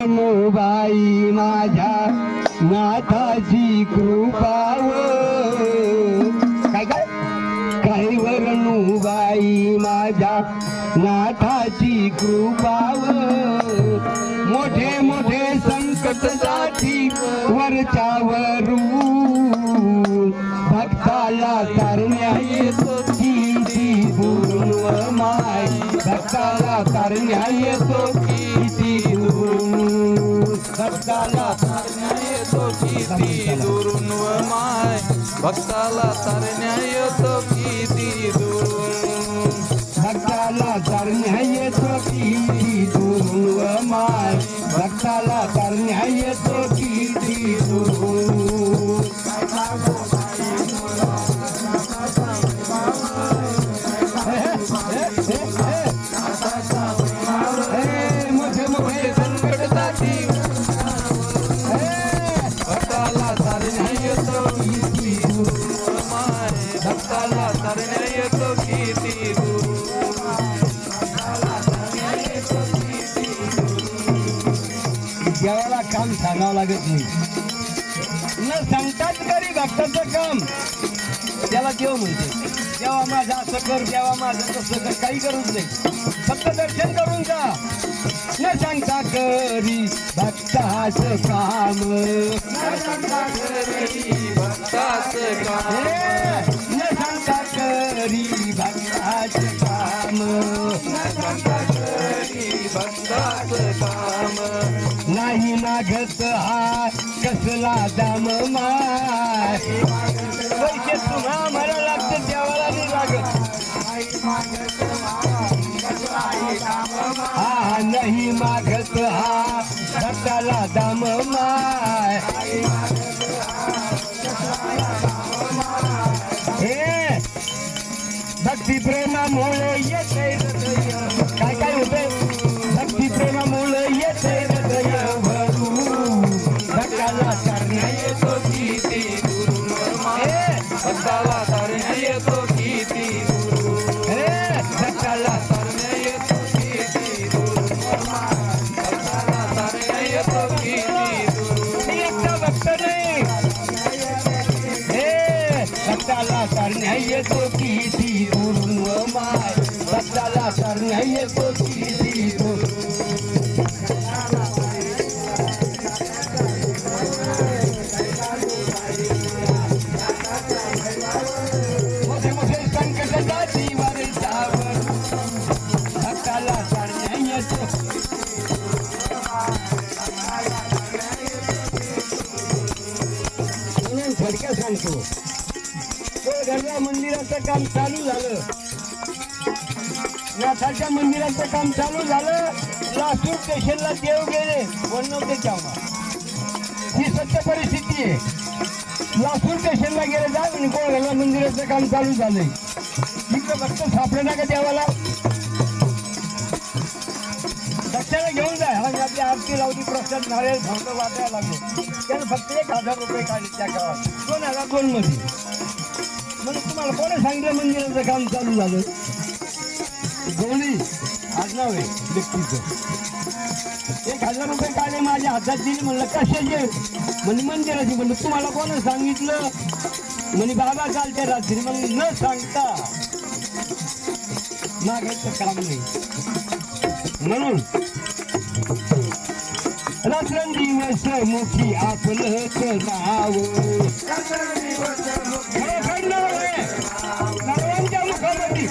बाई माझ्या नाथाची कृपाव काय काय काही बाई माझ्या नाथाची कृपाव मोठे मोठे संकट जाती वरच्यावरू. भक्ताला तरण्या येतो माय. भक्ताला तरण्या भक्ताला तरण्या येतो किती दुरून व माय. भक्ताला तरण्या येतो किती काम सांगावं लागत नाही. न सांगताच तरी भक्ताचं काम. त्याला देव म्हणते. देवा माझं असं कर देवा माझं तसं कर काही करूच नाही. फक्त दर्शन करून जा. न सांगता करी भक्ताचं काम. भक्ताचं काम. न सांगता करी भक्ताचं काम. भक्ताचं काम हा कसला दाम माय. पैसे तुम्हा मला लागतं देवाला नाही लागत हा नाही मागत हा भक्ताला दाम माय. हे भक्ती प्रेमामुळे येते सांगतो. तो मंदिराचं काम चालू झालं. नाथाच्या मंदिराचं काम चालू झालं लासूर स्टेशनला देव गेले कोण नव्हते ही सत्य परिस्थिती आहे. लासूर स्टेशनला गेले जा आणि कोण मंदिराचं काम चालू झालंय. इकडं फक्त सापडे ना का देवाला? लक्षाला घेऊन जाय आणि आपली आरती लावली प्रसाद नारेल भांड वाटायला लागलो. त्यानं फक्त एक हजार रुपये काढले त्या काळात दोन हजार दोन मध्ये? म्हणून तुम्हाला कोणी सांगितलं मंदिराचं काम चालू झालं? गवळी आडनाव आहे व्यक्तीचं. एक हजार रुपये काढले माझ्या हातात दिले म्हणलं कशाचे? म्हणजे मंदिराची. म्हणलं तुम्हाला कोणी सांगितलं? म्हणे बाबा चालते रात्री मग न सांगता. मागायचं काम नाही. म्हणून रात्रंदिवस मुखी आपलंच नाव. सर्वांच्या मुखामध्ये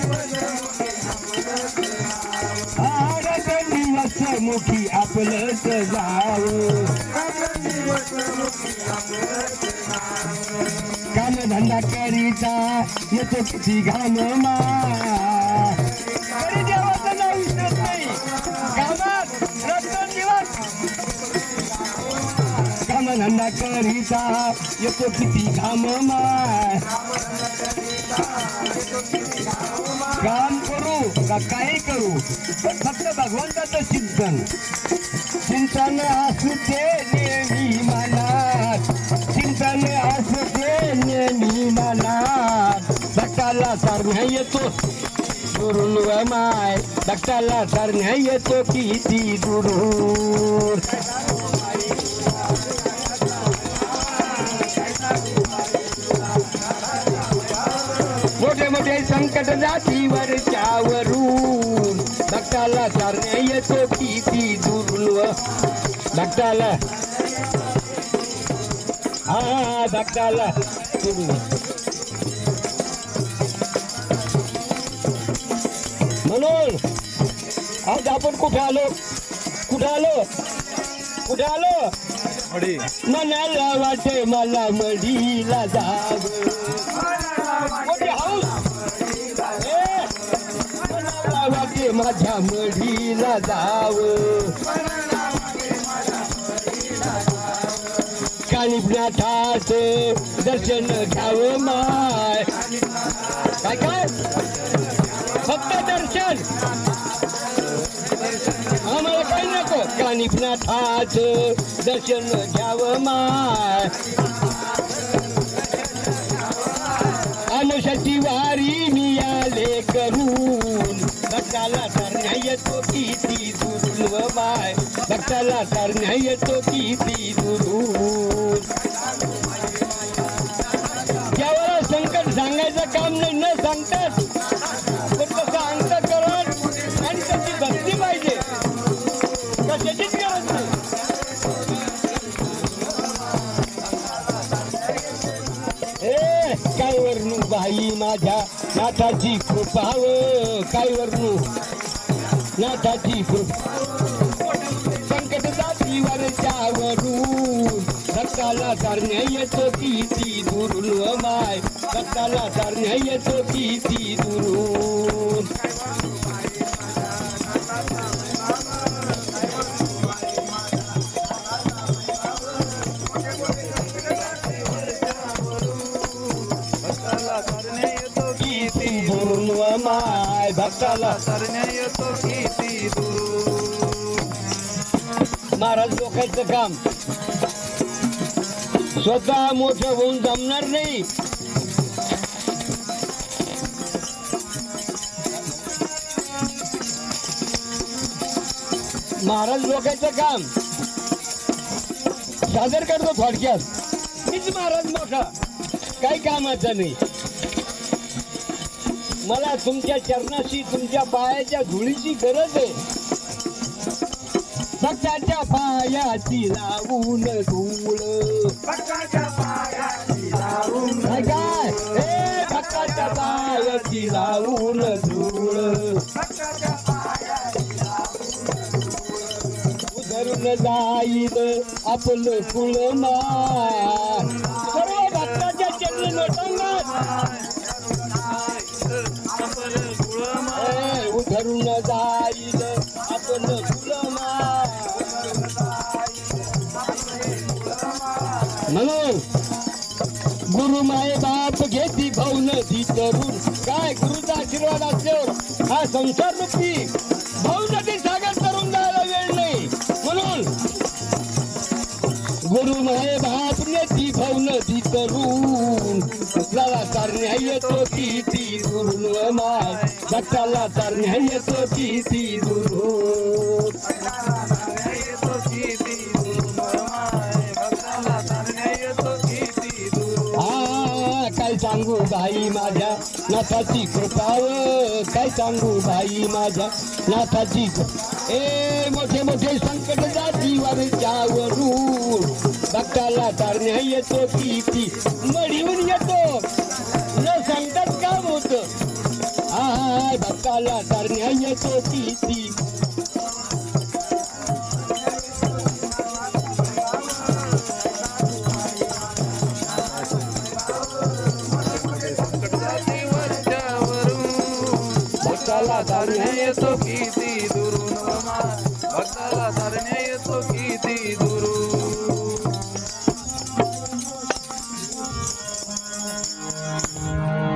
हा मुखी आपलंच नाव काम धंदा करीता येतो किती घाम काम धंदा करीता येतो किती घाम माय काम करू का काही करू? पण फक्त भगवंताचं चिंतन चिंतन असू दे नेहमी मनात. चिंतन असू दे नेहमी मनात. भक्ताला तरण्या येतो. दुरून व माय. भक्ताला तरण्या येतो किती दुरून. वरच्यावरून भक्ताला चारण्या येतो किती दुरून भक्ताला. हा भक्ताला. म्हणून आज आपण कुठे आलो? कुठे आलो? कुठे आलो? मनाला वाटे मला मडीला जाव. माझ्या मढीला जाव. कानिपनाथाच दर्शन घ्यावं माय. काय काय? फक्त दर्शन. आम्हाला काही नको. कानिपनाथाच दर्शन घ्यावं माय. आमशाची वारी मी आले करून. भक्ताला सरण्या येतो किती दुरून बाय. भक्ताला सरण्या येतो किती दुरून यावर संकट सांगायचं काम नाही न सांगतात मी माझ्या नाथाची कृपाव काय वर्णू नाथाची कृपा संकट जाती वरच्या वरून भक्ताला सारण्या येतो की ती दुरून माय. भक्ताला सारण्या येतो की ती दुरून माय भक्ताला येतो किती दूर. महाराज लोकांचं काम. स्वतः मोठं होऊन जमणार नाही. महाराज लोकांचं काम. सादर करतो थोडक्यात. मीच महाराज मोठा. काही कामाचा नाही. मला तुमच्या चरणाशी तुमच्या पायाच्या धुळीची गरज आहे. भक्ताच्या पायाची लावून धूळ. काय काय भक्ताच्या पायाची लावून धूळ. उधरून जाईल आपलं कुळमार जरूर काय गुरुचा आशीर्वाद असल्यावर हा संसार रूपी भाऊसाठी सागर करून जायला वेळ नाही म्हणून गुरु महे बाप नेती भाऊ नदी करून भक्ताला तार येतो किती दुरून किती दुरून दूर माय भक्ताला तरण्या येतो किती दूर हा काय सांगू बाई माझ्या नाथाची कृपाव काय सांगू बाई माझ्या? नाथाची ए मोठे मोठे संकट जाती वरच्यावरून. भक्ताला तारण्या येतो किती मडीहून येतो. न सांगतात काम होत हा भक्ताला तारण्या येतो किती येतो भीती दुरून भक्ताला